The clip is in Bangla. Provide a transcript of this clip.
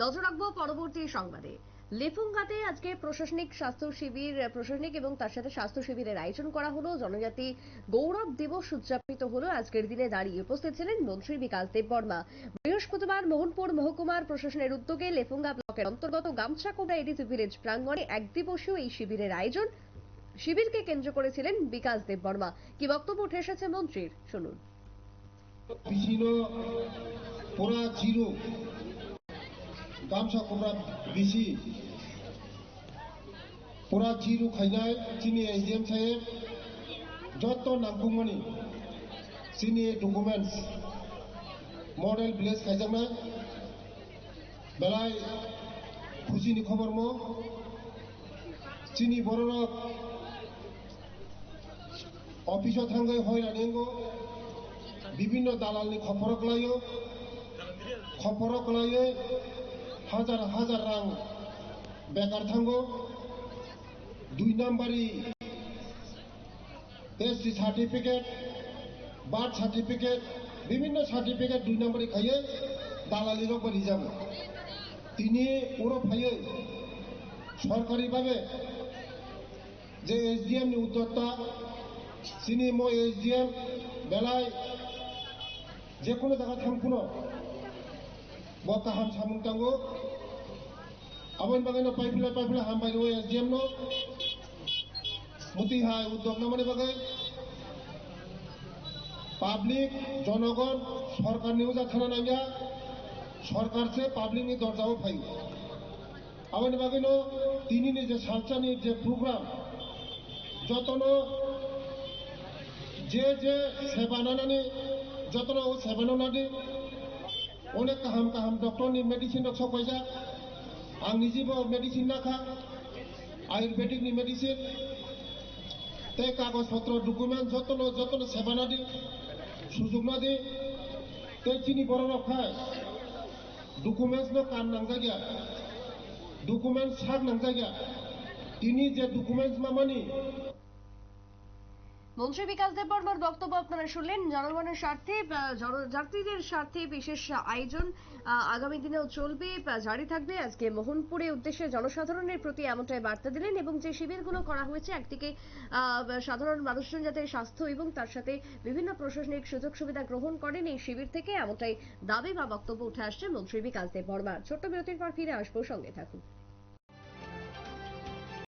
নজর রাখব পরবর্তী সংবাদে। লেফুঙ্গাতে আজকে প্রশাসনিক স্বাস্থ্য শিবির, প্রশাসনিক এবং তার সাথে স্বাস্থ্য শিবিরের আয়োজন করা হলো। জনজাতি গৌরব দিবস উদযাপিত হলো। আজকের দিনে দাঁড়িয়ে উপস্থিত ছিলেন মন্ত্রী বিকাশ দেববর্মা। বৃহস্পতিবার মোহনপুর মহকুমার প্রশাসনের উদ্যোগে লেফুঙ্গা ব্লকের অন্তর্গত গামছাকোটা এডিসি ভিলেজ প্রাঙ্গণে এক দিবসীয় এই শিবিরের আয়োজন। শিবিরকে কেন্দ্র করেছিলেন বিকাশ দেববর্মা। কি বক্তব্য উঠে এসেছে মন্ত্রীর? শুনুন। काम सब कुमरा दीसी पूरा चीरु खाईना चीनी एसडीएम से जो तो नंकुमनी चीनी डॉक्यूमेंट्स मॉडल ब्लेस खाइजाना बेलाय बलाय खबर निखबर मो चीनी बोरोना ऑफिसर थंगे होय रहेंगे विभिन्न दालाल ने खपरोकलायो खपरोकलाये হাজার হাজার রাং বেকার থাঙ্গ। দুই নাম্বারি এসসি সার্টিফিকেট বার্থ সার্টিফিকেট বিভিন্ন সার্টিফিকেট দুই নম্বরে খাইয়ে দালালি রোগ রিজার্ভ তিনি ওর ফাইয়ে সরকারিভাবে যে এসডিএম উদ্যোক্তা তিনি মো এসডিএম, বেলায় যে কোনো জায়গা থাকুন থামকুনো বকা হাম সামুং টাঙ্গো আবন বাগানো পাইফিলা পাইফিলা হাম বাইরে ওই এসডিএম নো মুতি হাই উদ্যোগ নামানে বাগাই পাবলিক জনগণ সরকার নিউজ থানা নাঙ্গা সরকার সে পাবলিক নি দরজাও ফাই আবন বাগানো তিনি যে সালচানি যে প্রোগ্রাম যতন যে যে সেবা নানানি যতন ও সেবা নানানি অনেক কাহাম কাহাম ডক্টরনি মেডিসিন রক সকাইজাক আং নিজেবো মেডিসিন রাখা আয়ুর্বেদিকনি মেডিসিন তাই কাগজপত্র ডকুমেন্ট যতন যতন সেবানা দি সুযোগনা দি তাই চিনি বড় রক্ষায় ডকুমেন্টস ন কান নাংজাগিয়া ডকুমেন্টস সার নাংজাগিয়া তিনি যে ডকুমেন্টস মামানি মন্ত্রী বিকাশ বক্তব্য আপনারা শুনলেন। জনগণের স্বার্থে জনযাত্রীদের স্বার্থে বিশেষ আয়োজন আগামী দিনেও চলবে জারি থাকবে। আজকে মোহনপুরে উদ্দেশ্যে জনসাধারণের প্রতি এমনটাই বার্তা দিলেন এবং যে শিবিরগুলো করা হয়েছে, একদিকে সাধারণ মানুষজন যাতে স্বাস্থ্য এবং তার সাথে বিভিন্ন প্রশাসনিক সুযোগ সুবিধা গ্রহণ করেন, এই শিবির থেকে এমনটাই দাবি বা বক্তব্য উঠে আসছে মন্ত্রী বিকাশ দেববর্মার ছোট্ট বিরতির পর ফিরে আসব, সঙ্গে থাকুন।